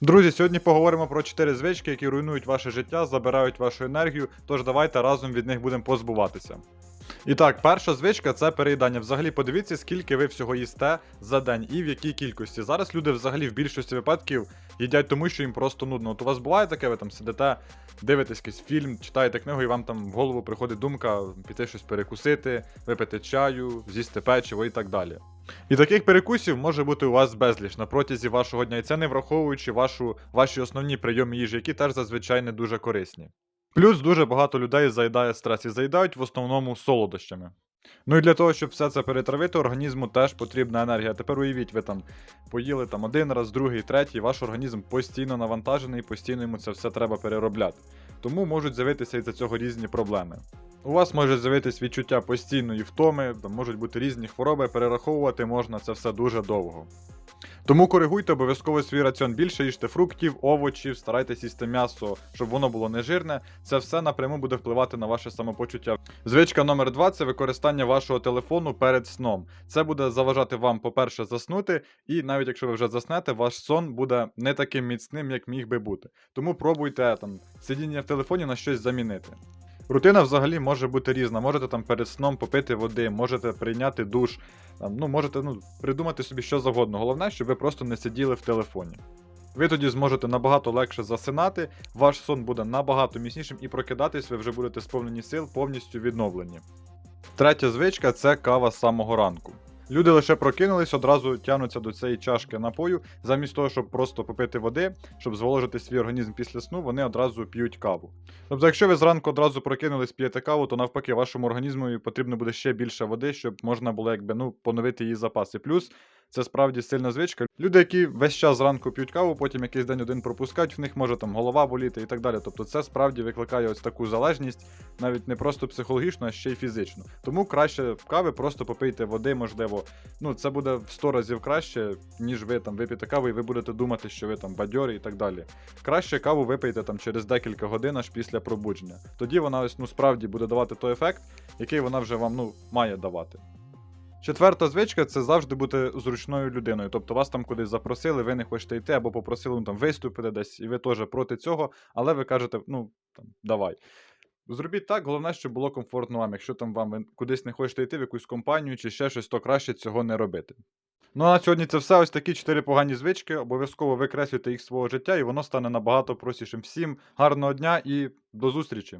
Друзі, сьогодні поговоримо про 4 звички, які руйнують ваше життя, забирають вашу енергію. Тож давайте разом від них будемо позбуватися. І так, перша звичка це переїдання. Взагалі подивіться, скільки ви всього їсте за день і в якій кількості. Зараз люди взагалі в більшості випадків їдять тому, що їм просто нудно. От у вас буває таке, ви там сидите, дивитесь якийсь фільм, читаєте книгу, і вам там в голову приходить думка піти щось перекусити, випити чаю, з'їсти печиво і так далі. І таких перекусів може бути у вас безліч на протязі вашого дня, і це не враховуючи вашу, ваші основні прийоми їжі, які теж зазвичай не дуже корисні. Плюс дуже багато людей заїдає стрес і заїдають в основному солодощами. Ну і для того, щоб все це перетравити, організму теж потрібна енергія. Тепер уявіть, ви там поїли там один раз, другий, третій, ваш організм постійно навантажений, постійно йому це все треба переробляти. Тому можуть з'явитися із-за цього різні проблеми. У вас може з'явитись відчуття постійної втоми, можуть бути різні хвороби, перераховувати можна це все дуже довго. Тому коригуйте обов'язково свій раціон більше, їжте фруктів, овочів, старайтесь їсти м'ясо, щоб воно було не жирне. Це все напряму буде впливати на ваше самопочуття. Звичка номер два це використання вашого телефону перед сном. Це буде заважати вам, по-перше, заснути, і навіть якщо ви вже заснете, ваш сон буде не таким міцним, як міг би бути. Тому пробуйте там сидіння в телефоні на щось замінити. Рутина взагалі може бути різна. Можете там перед сном попити води, можете прийняти душ, там, ну, можете ну, придумати собі що завгодно. Головне, щоб ви просто не сиділи в телефоні. Ви тоді зможете набагато легше засинати, ваш сон буде набагато міцнішим і прокидатись ви вже будете сповнені сил, повністю відновлені. Третя звичка це кава з самого ранку. Люди лише прокинулись, одразу тягнуться до цієї чашки напою, замість того, щоб просто попити води, щоб зволожити свій організм після сну, вони одразу п'ють каву. Тобто, якщо ви зранку одразу прокинулись, п'єте каву, то навпаки, вашому організму потрібно буде ще більше води, щоб можна було якби ну поновити її запаси. Плюс це справді сильна звичка. Люди, які весь час зранку п'ють каву, потім якийсь день один пропускають, в них може там голова боліти і так далі. Тобто це справді викликає ось таку залежність, навіть не просто психологічну, а ще й фізичну. Тому краще кави просто попийте води, можливо. Ну це буде в 100 разів краще, ніж ви там вип'єте каву, і ви будете думати, що ви там бадьорі і так далі. Краще каву випийте там через декілька годин аж після пробудження. Тоді вона ось ну справді буде давати той ефект, який вона вже вам ну має давати. Четверта звичка це завжди бути зручною людиною. Тобто вас там кудись запросили, ви не хочете йти, або попросили ну, там виступити десь, і ви теж проти цього, але ви кажете, ну там давай. Зробіть так, головне, щоб було комфортно вам. Якщо там вам ви кудись не хочете йти в якусь компанію чи ще щось, то краще цього не робити. Ну а на сьогодні це все. Ось такі чотири погані звички. Обов'язково викреслюйте їх свого життя, і воно стане набагато простішим. Всім гарного дня і до зустрічі!